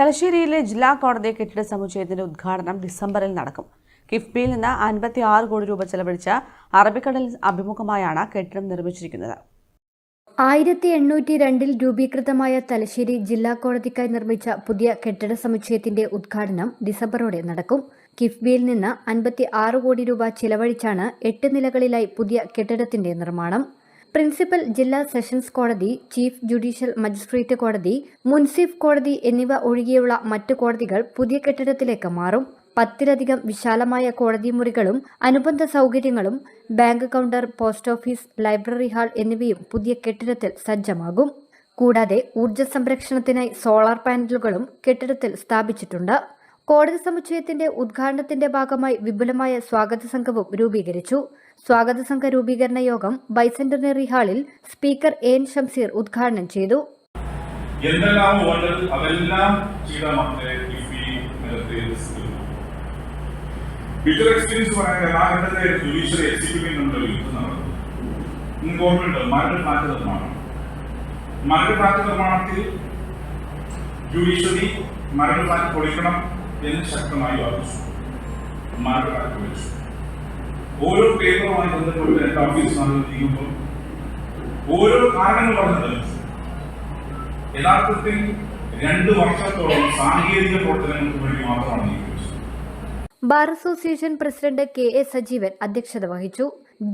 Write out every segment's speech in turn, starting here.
തലശ്ശേരിയിലെ ജില്ലാ കോടതി കെട്ടിട സമുച്ചയത്തിന്റെ ഉദ്ഘാടനം ഡിസംബറിൽ നടക്കും. കിഫ്ബിയിൽ നിന്ന് അൻപത്തി ആറ് കോടി രൂപ ചെലവഴിച്ച അറബിക്കടൽ അഭിമുഖമായാണ് കെട്ടിടം നിർമ്മിച്ചിരിക്കുന്നത്. ആയിരത്തി എണ്ണൂറ്റി രണ്ടിൽ രൂപീകൃതമായ തലശ്ശേരി ജില്ലാ കോടതിക്കായി നിർമ്മിച്ച പുതിയ കെട്ടിട സമുച്ചയത്തിന്റെ ഉദ്ഘാടനം ഡിസംബറോടെ നടക്കും. കിഫ്ബിയിൽ നിന്ന് അൻപത്തി ആറ് കോടി രൂപ ചെലവഴിച്ചാണ് എട്ട് നിലകളിലായി പുതിയ കെട്ടിടത്തിന്റെ നിർമ്മാണം. പ്രിൻസിപ്പൽ ജില്ലാ സെഷൻസ് കോടതി ചീഫ് ജുഡീഷ്യൽ മജിസ്ട്രേറ്റ് കോടതി മുൻസിഫ് കോടതി എന്നിവ ഒഴികെയുള്ള മറ്റു കോടതികൾ പുതിയ കെട്ടിടത്തിലേക്ക് മാറും. പത്തിലധികം വിശാലമായ കോടതി മുറികളും അനുബന്ധ സൗകര്യങ്ങളും bank counter post office library hall എന്നിവയും പുതിയ കെട്ടിടത്തിൽ സജ്ജമാകും. കൂടാതെ ഊർജ സംരക്ഷണത്തിനായി സോളാർ പാനലുകളും കെട്ടിടത്തിൽ സ്ഥാപിച്ചിട്ടുണ്ട്. കോടതി സമുച്ചയത്തിന്റെ ഉദ്ഘാടനത്തിന്റെ ഭാഗമായി വിപുലമായ സ്വാഗത സംഘവും രൂപീകരിച്ചു. സ്വാഗത സംഘ രൂപീകരണ യോഗം ബൈസെന്റിനറി ഹാളിൽ സ്പീക്കർ എൻ ഷംസീർ ഉദ്ഘാടനം ചെയ്തു. എന്തെല്ലാം വേണ്ടത് ഫ്ലാറ്റ് പൊളിക്കണം. എന്ന് ശക്തമായി വാദിച്ചു. ഫ്ലാറ്റ് പൊളിച്ചു ഓരോ പേപ്പറുമായി ബന്ധപ്പെട്ട് എന്റെ ഓഫീസ് നീങ്ങുമ്പോൾ ഓരോ കാരണങ്ങൾ പറഞ്ഞു തെളിച്ചു യഥാർത്ഥത്തിൽ രണ്ട് വർഷത്തോളം സാങ്കേതിക പ്രവർത്തനങ്ങൾക്ക് വേണ്ടി മാത്രമാണ് നീക്കിവെച്ചത് bar association president K A Sajeevan അധ്യക്ഷത വഹിച്ചു.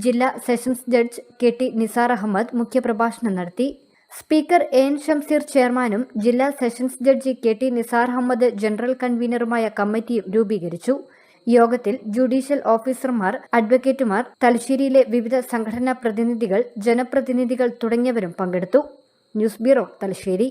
ജില്ലാ sessions judge K T Nisar Ahammed മുഖ്യപ്രഭാഷണം നടത്തി. സ്പീക്കർ എ എൻ ഷംസീർ ചെയർമാനും ജില്ലാ sessions judge K T Nisar Ahammed general കൺവീനറുമായ കമ്മിറ്റിയും രൂപീകരിച്ചു. യോഗത്തിൽ ജുഡീഷ്യൽ ഓഫീസർമാർ അഡ്വക്കേറ്റുമാർ തലശ്ശേരിയിലെ വിവിധ സംഘടനാ പ്രതിനിധികൾ ജനപ്രതിനിധികൾ തുടങ്ങിയവരും പങ്കെടുത്തു. News bureau Thalassery.